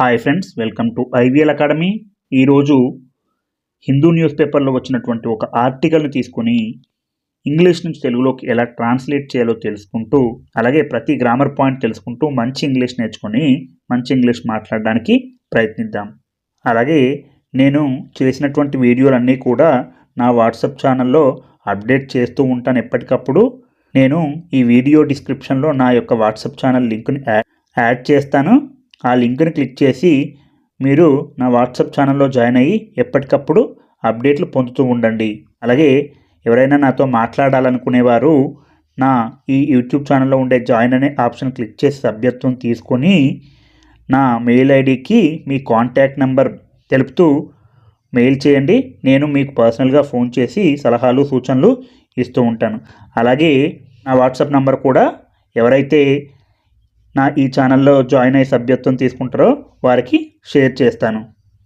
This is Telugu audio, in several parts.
Hi friends welcome to IVL academy ఈరోజు హిందూ న్యూస్ పేపర్లో వచ్చినటువంటి ఒక ఆర్టికల్ని తీసుకొని ఇంగ్లీష్ నుంచి తెలుగులోకి ఎలా ట్రాన్స్లేట్ చేయాలో తెలుసుకుంటూ అలాగే ప్రతి గ్రామర్ పాయింట్ తెలుసుకుంటూ మంచి ఇంగ్లీష్ నేర్చుకొని మంచి ఇంగ్లీష్ మాట్లాడడానికి ప్రయత్నిద్దాం. అలాగే నేను చేసినటువంటి వీడియోలన్నీ కూడా నా వాట్సాప్ ఛానల్లో అప్డేట్ చేస్తూ ఉంటాను ఎప్పటికప్పుడు. నేను ఈ వీడియో డిస్క్రిప్షన్లో నా యొక్క వాట్సాప్ ఛానల్ లింక్ని యా- యాడ్ చేస్తాను. ఆ లింక్ని క్లిక్ చేసి మీరు నా వాట్సాప్ ఛానల్లో జాయిన్ అయ్యి ఎప్పటికప్పుడు అప్డేట్లు పొందుతూ ఉండండి. అలాగే ఎవరైనా నాతో మాట్లాడాలనుకునేవారు నా ఈ యూట్యూబ్ ఛానల్లో ఉండే జాయిన్ అనే ఆప్షన్ క్లిక్ చేసి సభ్యత్వం తీసుకొని నా మెయిల్ ఐడికి మీ కాంటాక్ట్ నెంబర్ తెలుపుతూ మెయిల్ చేయండి. నేను మీకు పర్సనల్గా ఫోన్ చేసి సలహాలు సూచనలు ఇస్తూ ఉంటాను. అలాగే నా వాట్సాప్ నంబర్ కూడా ఎవరైతే నా ఈ ఛానల్లో జాయిన్ అయ్యి సభ్యత్వం తీసుకుంటారో వారికి షేర్ చేస్తాను.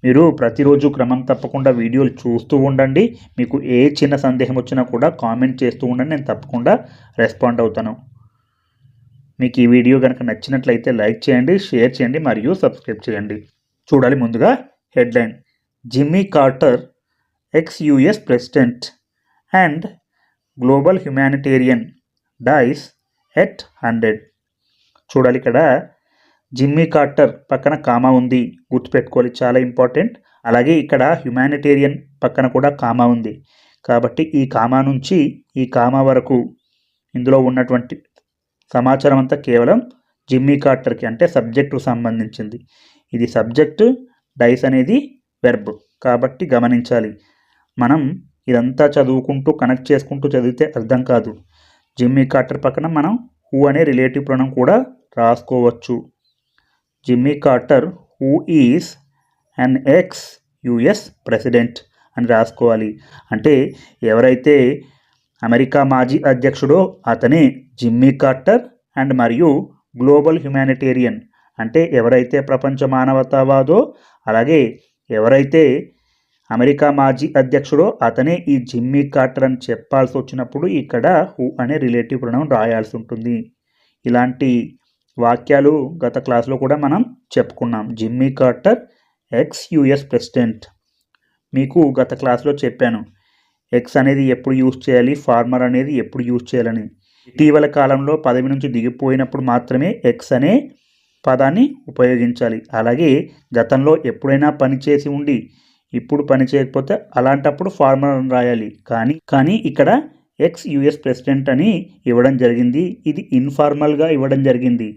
మీరు ప్రతిరోజు క్రమం తప్పకుండా వీడియోలు చూస్తూ ఉండండి. మీకు ఏ చిన్న సందేహం వచ్చినా కూడా కామెంట్ చేస్తూ ఉండండి. నేను తప్పకుండా రెస్పాండ్ అవుతాను. మీకు ఈ వీడియో కనుక నచ్చినట్లయితే లైక్ చేయండి షేర్ చేయండి మరియు సబ్స్క్రైబ్ చేయండి. చూడాలి ముందుగా headline. Jimmy Carter ex US president and global humanitarian dies at hundred. చూడాలి ఇక్కడ. జిమ్మీ కార్టర్ పక్కన కామా ఉంది. గుర్తుపెట్టుకోవాలి చాలా ఇంపార్టెంట్. అలాగే ఇక్కడ హ్యుమానిటేరియన్ పక్కన కూడా కామా ఉంది. కాబట్టి ఈ కామా నుంచి ఈ కామా వరకు ఇందులో ఉన్నటువంటి సమాచారం అంతా కేవలం జిమ్మీ కార్టర్కి అంటే సబ్జెక్టుకు సంబంధించింది. ఇది సబ్జెక్టు డైస్ అనేది వెర్బ్. కాబట్టి గమనించాలి. మనం ఇదంతా చదువుకుంటూ కనెక్ట్ చేసుకుంటూ చదివితే అర్థం కాదు. జిమ్మీ కార్టర్ పక్కన మనం హూ అనే రిలేటివ్ ప్రణం కూడా రాసుకోవచ్చు. Jimmy Carter who is an ex US president అని రాసుకోవాలి. అంటే ఎవరైతే అమెరికా మాజీ అధ్యక్షుడో అతనే జిమ్మీ కార్టర్ అండ్ మరియు గ్లోబల్ హ్యుమానిటేరియన్. అంటే ఎవరైతే ప్రపంచ మానవతావాదో అలాగే ఎవరైతే అమెరికా మాజీ అధ్యక్షుడో అతనే ఈ జిమ్మీ కార్టర్ అని చెప్పాల్సి వచ్చినప్పుడు ఇక్కడ హూ అనే రిలేటివ్ ప్రణం రాయాల్సి ఉంటుంది. ఇలాంటి వాక్యాలు గత క్లాస్లో కూడా మనం చెప్పుకున్నాం. Jimmy Carter ex US president. మీకు గత క్లాస్లో చెప్పాను. ఎక్స్ అనేది ఎప్పుడు యూజ్ చేయాలి ఫార్మర్ అనేది ఎప్పుడు యూజ్ చేయాలని. ఇటీవల కాలంలో పదవి నుంచి దిగిపోయినప్పుడు మాత్రమే ఎక్స్ అనే పదాన్ని ఉపయోగించాలి. అలాగే గతంలో ఎప్పుడైనా పనిచేసి ఉండి ఇప్పుడు పని చేయకపోతే అలాంటప్పుడు ఫార్మర్ రాయాలి. కానీ కానీ ఇక్కడ ఎక్స్ యుఎస్ ప్రెసిడెంట్ అని ఇవ్వడం జరిగింది. ఇది ఇన్ఫార్మల్గా ఇవ్వడం జరిగింది.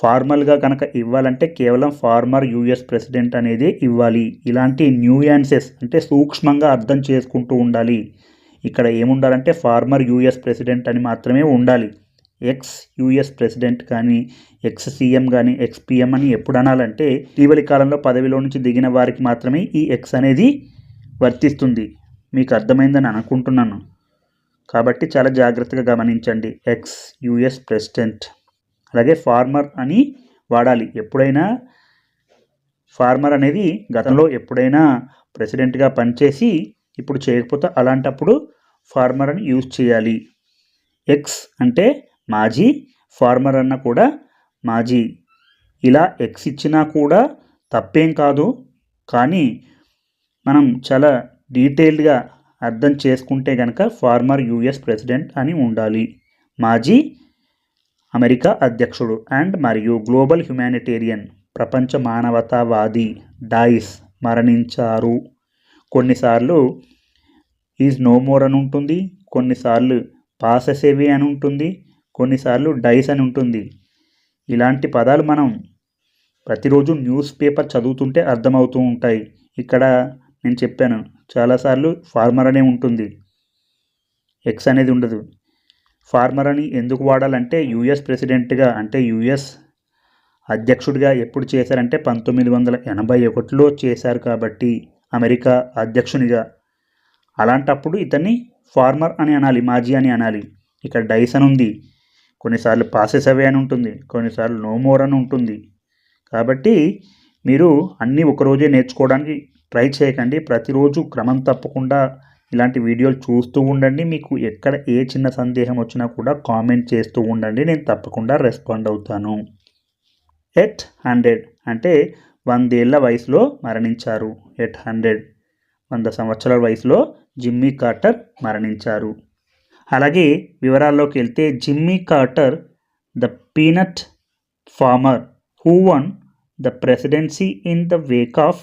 ఫార్మల్గా కనుక ఇవ్వాలంటే కేవలం ఫార్మర్ యుఎస్ ప్రెసిడెంట్ అనేది ఇవ్వాలి. ఇలాంటి న్యూయాన్సెస్ అంటే సూక్ష్మంగా అర్థం చేసుకుంటూ ఉండాలి. ఇక్కడ ఏముండాలంటే ఫార్మర్ యుఎస్ ప్రెసిడెంట్ అని మాత్రమే ఉండాలి. ఎక్స్ యుఎస్ ప్రెసిడెంట్ కానీ ఎక్స్ సీఎం కానీ ఎక్స్ పిఎం అని ఎప్పుడు అనాలంటే ఇటీవలి కాలంలో పదవిలో నుంచి దిగిన వారికి మాత్రమే ఈ ఎక్స్ అనేది వర్తిస్తుంది. మీకు అర్థమైందని అనుకుంటున్నాను. కాబట్టి చాలా జాగ్రత్తగా గమనించండి. ఎక్స్ యుఎస్ ప్రెసిడెంట్ అలాగే ఫార్మర్ అని వాడాలి. ఎప్పుడైనా ఫార్మర్ అనేది గతంలో ఎప్పుడైనా ప్రెసిడెంట్గా పనిచేసి ఇప్పుడు చేయకపోతే అలాంటప్పుడు ఫార్మర్ అని యూజ్ చేయాలి. ఎక్స్ అంటే మాజీ ఫార్మర్ అన్న కూడా మాజీ. ఇలా ఎక్స్ ఇచ్చినా కూడా తప్పేం కాదు. కానీ మనం చాలా డీటెయిల్డ్గా అర్థం చేసుకుంటే కనుక ఫార్మర్ యుఎస్ ప్రెసిడెంట్ అని ఉండాలి. మాజీ అమెరికా అధ్యక్షుడు అండ్ మరియు గ్లోబల్ హ్యుమానిటేరియన్ ప్రపంచ మానవతావాది డైస్ మరణించారు. కొన్నిసార్లు ఈజ్ నో మోర్ అని ఉంటుంది కొన్నిసార్లు పాససేవి అని ఉంటుంది కొన్నిసార్లు డైస్ అని ఉంటుంది. ఇలాంటి పదాలు మనం ప్రతిరోజు న్యూస్ పేపర్ చదువుతుంటే అర్థమవుతూ ఉంటాయి. ఇక్కడ నేను చెప్పాను చాలాసార్లు ఫార్మర్ అనే ఉంటుంది. ఎక్స్ అనేది ఉండదు. ఫార్మర్ అని ఎందుకు వాడాలంటే యుఎస్ ప్రెసిడెంట్గా అంటే యుఎస్ అధ్యక్షుడిగా ఎప్పుడు చేశారంటే పంతొమ్మిది వందల ఎనభై ఒకటిలో చేశారు కాబట్టి అమెరికా అధ్యక్షునిగా. అలాంటప్పుడు ఇతన్ని ఫార్మర్ అని అనాలి మాజీ అని అనాలి. ఇక్కడ డైస్ అని ఉంది. కొన్నిసార్లు పాసెస్ అవే అని ఉంటుంది. కొన్నిసార్లు నో మోర్ అని ఉంటుంది. కాబట్టి మీరు అన్నీ ఒకరోజే నేర్చుకోవడానికి ట్రై చేయకండి. ప్రతిరోజు క్రమం తప్పకుండా ఇలాంటి వీడియోలు చూస్తూ ఉండండి. మీకు ఎక్కడ ఏ చిన్న సందేహం వచ్చినా కూడా కామెంట్ చేస్తూ ఉండండి. నేను తప్పకుండా రెస్పాండ్ అవుతాను. ఎట్ హండ్రెడ్ అంటే వందేళ్ళ వయసులో మరణించారు. ఎట్ హండ్రెడ్ వంద సంవత్సరాల వయసులో జిమ్మీ కార్టర్ మరణించారు. అలాగే వివరాల్లోకి వెళ్తే Jimmy Carter the peanut farmer who won the presidency in the wake of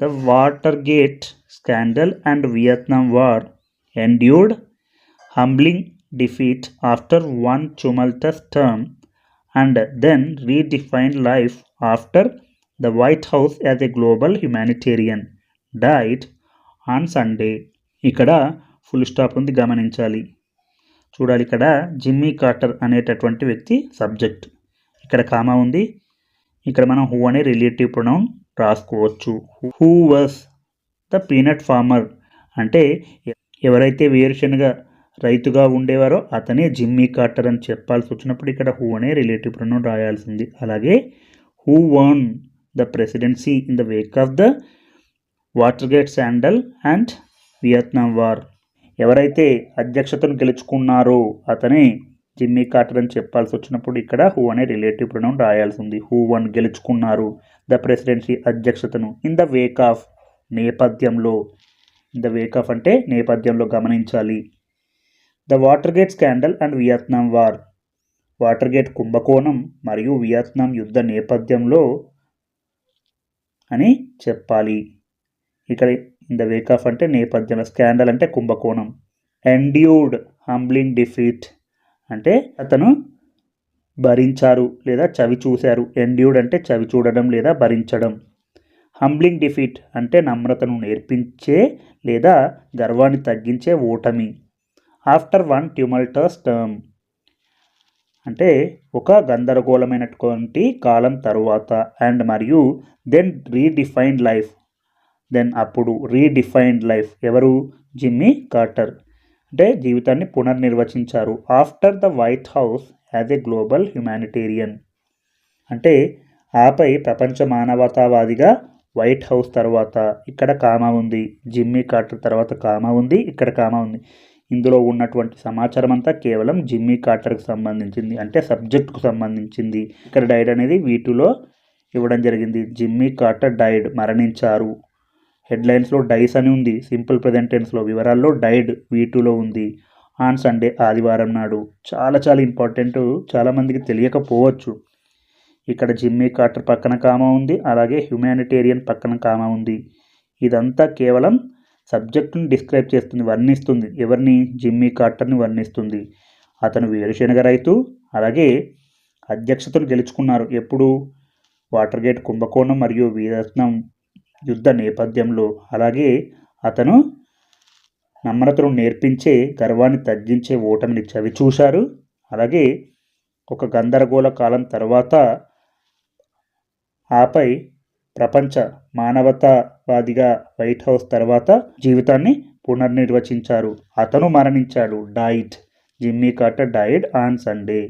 the Watergate scandal and Vietnam war endured humbling defeat after one tumultuous term and then redefined life after the White House as a global humanitarian died on Sunday. ఇక్కడ ఫుల్ స్టాప్ ఉంది గమనించాలి చూడాలి ఇక్కడ జిమ్మీ కార్టర్ అనేటటువంటి వ్యక్తి సబ్జెక్ట్ ఇక్కడ కామా ఉంది ఇక్కడ మనం హూ అనే రిలేటివ్ ప్రొనౌన్ రాసుకోవచ్చు. Who was the peanut farmer అంటే ఎవరైతే వేరుశనగ రైతుగా ఉండేవారో అతనే జిమ్మీ కార్టర్ అని చెప్పాల్సి వచ్చినప్పుడు ఇక్కడ హూ అనే రిలేటివ్ ప్రొనౌన్ రాయాల్సింది. అలాగే who won the presidency in the wake of the Watergate scandal and Vietnam war ఎవరైతే అధ్యక్షతను గెలుచుకున్నారో అతనే జిమ్మీ కార్టర్ అని చెప్పాల్సి వచ్చినప్పుడు ఇక్కడ హూ అనే రిలేటివ్ ప్రొనౌన్ రాయాల్సింది. హూ వన్ గెలుచుకున్నారు? ద ప్రెసిడెన్సీ అధ్యక్షతను. ఇన్ ద వేక్ ఆఫ్ నేపథ్యంలో ఇన్ ద వేక్ ఆఫ్ అంటే నేపథ్యంలో గమనించాలి. The Watergate scandal and Vietnam war. Watergate కుంభకోణం మరియు వియత్నాం యుద్ధ నేపథ్యంలో అని చెప్పాలి. ఇక్కడ ఇన్ ద వేక్ ఆఫ్ అంటే నేపథ్యంలో స్కాండల్ అంటే కుంభకోణం. ఎండ్యూడ్ హంబ్లింగ్ డిఫీట్ అంటే అతను భరించారు లేదా చవి చూశారు. ఎండ్యూడ్ అంటే చవి చూడడం లేదా భరించడం. హంబ్లింగ్ డిఫీట్ అంటే నమ్రతను నేర్పించే లేదా గర్వాన్ని తగ్గించే ఓటమి. ఆఫ్టర్ వన్ ట్యూమల్టర్స్ టర్మ్ అంటే ఒక గందరగోళమైనటువంటి కాలం తరువాత అండ్ మరియు దెన్ రీడిఫైన్డ్ లైఫ్ దెన్ అప్పుడు రీడిఫైన్డ్ లైఫ్ ఎవరు? జిమ్మీ కార్టర్ అంటే జీవితాన్ని పునర్నిర్వచించారు. After the White House as a global humanitarian అంటే ఆపై ప్రపంచ మానవతావాదిగా వైట్ హౌస్ తర్వాత ఇక్కడ కామా ఉంది జిమ్మీ కార్టర్ తర్వాత కామా ఉంది ఇక్కడ కామా ఉంది. ఇందులో ఉన్నటువంటి సమాచారం అంతా కేవలం జిమ్మీ కార్టర్కి సంబంధించింది అంటే సబ్జెక్ట్కు సంబంధించింది. ఇక్కడ డైడ్ అనేది వీటిలో ఇవ్వడం జరిగింది. జిమ్మీ కార్టర్ డైడ్ మరణించారు. హెడ్లైన్స్లో డైస్ అని ఉంది. సింపుల్ ప్రజెంటెన్స్లో వివరాల్లో డైడ్ వీటులో ఉంది. ఆన్ సండే ఆదివారం నాడు. చాలా చాలా ఇంపార్టెంట్. చాలామందికి తెలియకపోవచ్చు. ఇక్కడ జిమ్మీ కార్టర్ పక్కన కామా ఉంది. అలాగే హ్యుమానిటేరియన్ పక్కన కామా ఉంది. ఇదంతా కేవలం సబ్జెక్టుని డిస్క్రైబ్ చేస్తుంది వర్ణిస్తుంది. ఎవరిని? జిమ్మీ కార్టర్ని వర్ణిస్తుంది. అతను వేరుశనగ రైతు. అలాగే అధ్యక్షతను గెలుచుకున్నారు. ఎప్పుడు? వాటర్ గేట్ కుంభకోణం మరియు వీరత్నం యుద్ధ నేపథ్యంలో. అలాగే అతను నమ్రతను నేర్పించే గర్వాన్ని తగ్గించే ఓటమిని చవి చూశారు. అలాగే ఒక గందరగోళ కాలం తర్వాత ఆపై ప్రపంచ మానవతావాదిగా వైట్ హౌస్ తర్వాత జీవితాన్ని పునర్నిర్వచించారు. అతను మరణించాడు. Died. Jimmy Carter died on Sunday.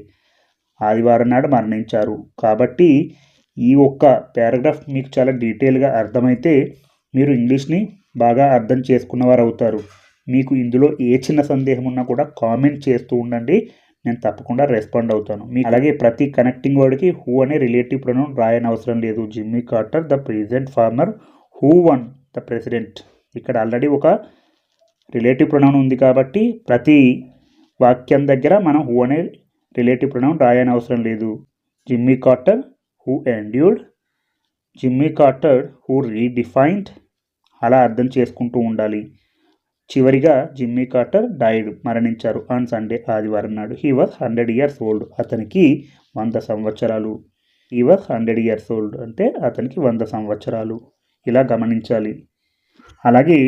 ఆదివారం నాడు మరణించారు. కాబట్టి ఈ ఒక్క పారాగ్రాఫ్ మీకు చాలా డీటెయిల్గా అర్థమైతే మీరు ఇంగ్లీష్ని బాగా అర్థం చేసుకున్నవారు అవుతారు మీకు ఇందులో ఏ చిన్న సందేహం ఉన్నా కూడా కామెంట్ చేస్తూ ఉండండి. నేను తప్పకుండా రెస్పాండ్ అవుతాను. మీ అలాగే ప్రతి కనెక్టింగ్ వర్డ్కి హూ అనే రిలేటివ్ ప్రొనౌన్ రాయని అవసరం లేదు. Jimmy Carter the president former who won the president ఇక్కడ ఆల్రెడీ ఒక రిలేటివ్ ప్రొనౌన్ ఉంది కాబట్టి ప్రతి వాక్యం దగ్గర మనం హూ అనే రిలేటివ్ ప్రొనౌన్ రాయని అవసరం లేదు. Jimmy Carter who endured Jimmy Carter who redefined అలా అర్థం చేసుకుంటూ ఉండాలి. చివరిగా జిమ్మీ కార్టర్ డైడ్ మరణించారు. ఆన్ సండే ఆదివారం నాడు. He was hundred years old. అతనికి వంద సంవత్సరాలు. He was hundred years old అంటే అతనికి వంద సంవత్సరాలు. ఇలా గమనించాలి. అలాగే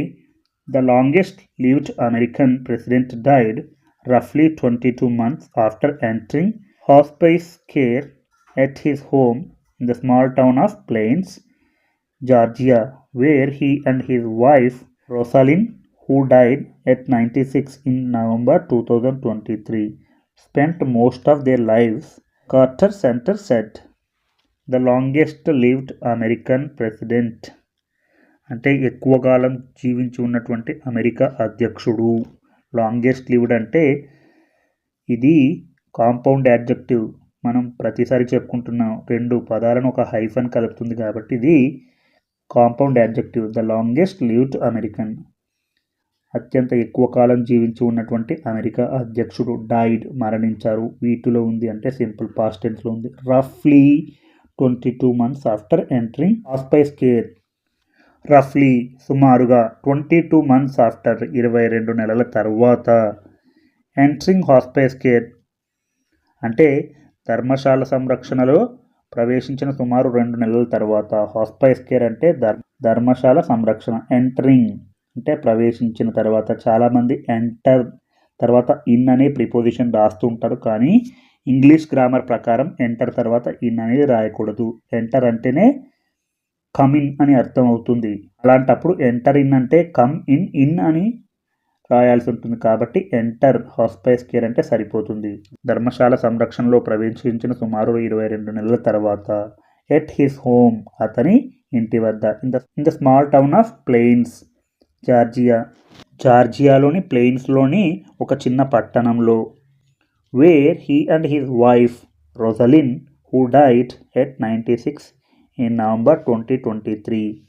the longest lived American president died రఫ్లీ twenty two months after entering hospice care at his home in the small town of Plains Georgia where he and his wife Rosalynn who died at 96 in November 2023, spent most of their lives, Carter Center said. The longest lived American president. అంటే ఎక్కువ కాలం జీవించి ఉన్నటువంటి అమెరికా అధ్యక్షుడు. లాంగెస్ట్ లివ్డ్ అంటే ఇది కాంపౌండ్ యాడ్జెక్టివ్ మనం ప్రతిసారి చెప్పుకుంటున్న రెండు పదాలను ఒక హైఫన్ కలుపుతుంది కాబట్టి ఇది compound adjective the longest lived American అత్యంత ఎక్కువ కాలం జీవించి ఉన్నటువంటి అమెరికా అధ్యక్షుడు డైడ్ మరణించారు. వీటిలో ఉంది అంటే సింపుల్ పాస్ట్ టెన్స్లో ఉంది. రఫ్లీ twenty two months after entering ఆస్పైస్ care రఫ్లీ సుమారుగా ట్వంటీ టూ మంత్స్ ఆఫ్టర్ ఇరవై రెండు నెలల తర్వాత ఎంట్రింగ్ హాస్పైస్ కేర్ అంటే ధర్మశాల సంరక్షణలో ప్రవేశించిన సుమారు రెండు నెలల తర్వాత. హాస్పైస్ కేర్ అంటే ధర్మశాల సంరక్షణ ఎంటరింగ్. అంటే ప్రవేశించిన తర్వాత చాలామంది ఎంటర్ తర్వాత ఇన్ అనే ప్రిపోజిషన్ రాస్తూ ఉంటారు కానీ ఇంగ్లీష్ గ్రామర్ ప్రకారం ఎంటర్ తర్వాత ఇన్ అనేది రాయకూడదు. ఎంటర్ అంటేనే కమ్ ఇన్ అని అర్థం అవుతుంది. అలాంటప్పుడు ఎంటర్ ఇన్ అంటే కమ్ ఇన్ ఇన్ అని రాయాల్సి ఉంటుంది. కాబట్టి ఎంటర్ హాస్పైస్ కేర్ అంటే సరిపోతుంది. ధర్మశాల సంరక్షణలో ప్రవేశించిన సుమారు ఇరవై రెండు నెలల తర్వాత ఎట్ హిస్ హోమ్ అతని ఇంటి వద్ద in the in the small town of Plains. Georgia. జార్జియాలోని ప్లెయిన్స్లోని ఒక చిన్న పట్టణంలో. Where he and his wife Rosalynn who died at ninety six in November twenty twenty three.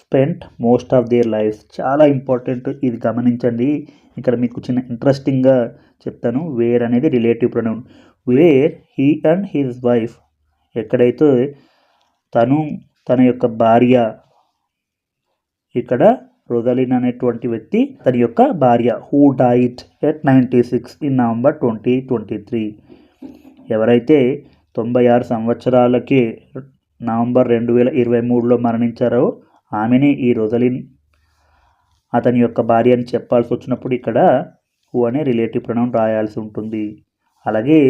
Spent most of their life చాలా ఇంపార్టెంట్. ఇది గమనించండి. ఇక్కడ మీకు చిన్న ఇంట్రెస్టింగ్గా చెప్తాను. వేర్ అనేది relative pronoun. Where he and his wife ఎక్కడైతే తను తన యొక్క భార్య ఇక్కడ రొజలిన్ అనేటువంటి వ్యక్తి తన యొక్క భార్య who died at ninety six in November twenty twenty three ఎవరైతే తొంభై ఆరు సంవత్సరాలకి నవంబర్ రెండు వేల ఇరవై మూడులో మరణించారో ఆమెనే ఈ రోజలిన్ అతని యొక్క భార్య అని చెప్పాల్సి వచ్చినప్పుడు ఇక్కడ హూ అనే రిలేటివ్ ప్రణం రాయాల్సి ఉంటుంది. అలాగే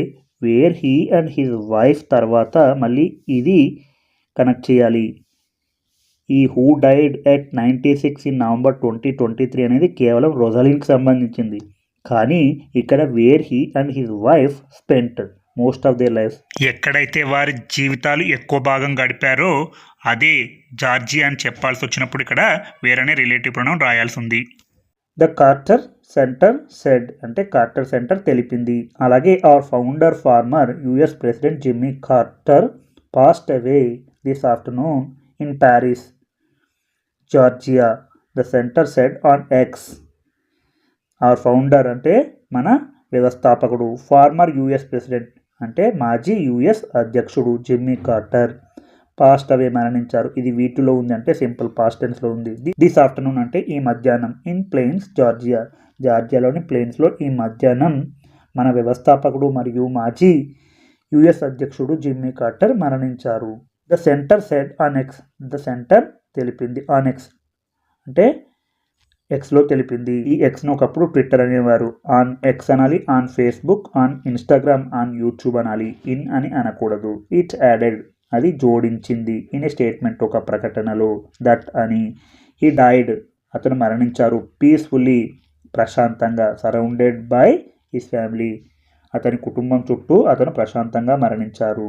where he and his wife తర్వాత మళ్ళీ ఇది కనెక్ట్ చేయాలి. ఈ who died at ninety six in November twenty twenty three అనేది కేవలం రొజలిన్కి సంబంధించింది. కానీ ఇక్కడ where he and his wife spent most of their life ఎక్కడైతే వారి జీవితాలు ఎక్కువ భాగం గడిపారో అదే జార్జి అని చెప్పాల్సి వచ్చినప్పుడు ఇక్కడ వేరనే రిలేటివ్ ప్రొనౌన్ రాయాల్సి ఉంది. ద కార్టర్ సెంటర్ సెడ్ అంటే కార్టర్ సెంటర్ తెలిపింది. అలాగే our founder former US president Jimmy Carter passed away this afternoon in Paris Georgia the centre said on X our founder అంటే మన వ్యవస్థాపకుడు ఫార్మర్ యుఎస్ ప్రెసిడెంట్ అంటే మాజీ యుఎస్ అధ్యక్షుడు జిమ్మీ కార్టర్ పాస్ట్ అవే మరణించారు. ఇది వీటిలో ఉంది అంటే సింపుల్ పాస్ట్ టెన్స్లో ఉంది. దిస్ ఆఫ్టర్నూన్ అంటే ఈ మధ్యాహ్నం ఇన్ ప్లెయిన్స్ జార్జియా జార్జియాలోని ప్లెయిన్స్లో ఈ మధ్యాహ్నం మన వ్యవస్థాపకుడు మరియు మాజీ యుఎస్ అధ్యక్షుడు జిమ్మీ కార్టర్ మరణించారు. The centre said on X the centre తెలిపింది. ఆన్ ఎక్స్ అంటే ఎక్స్లో తెలిపింది. ఈ ఎక్స్ను ఒకప్పుడు ట్విట్టర్ అనేవారు. ఆన్ ఎక్స్ అనాలి on Facebook on Instagram on YouTube అనాలి. ఇన్ అని అనకూడదు. ఇట్ యాడెడ్ అది జోడించింది. ఇన్ ఏ స్టేట్మెంట్ ఒక ప్రకటనలో. దట్ అని. ఈ డైడ్ అతను మరణించారు. పీస్ఫుల్లీ ప్రశాంతంగా. సరౌండెడ్ బై హిస్ ఫ్యామిలీ అతని కుటుంబం చుట్టూ అతను ప్రశాంతంగా మరణించారు.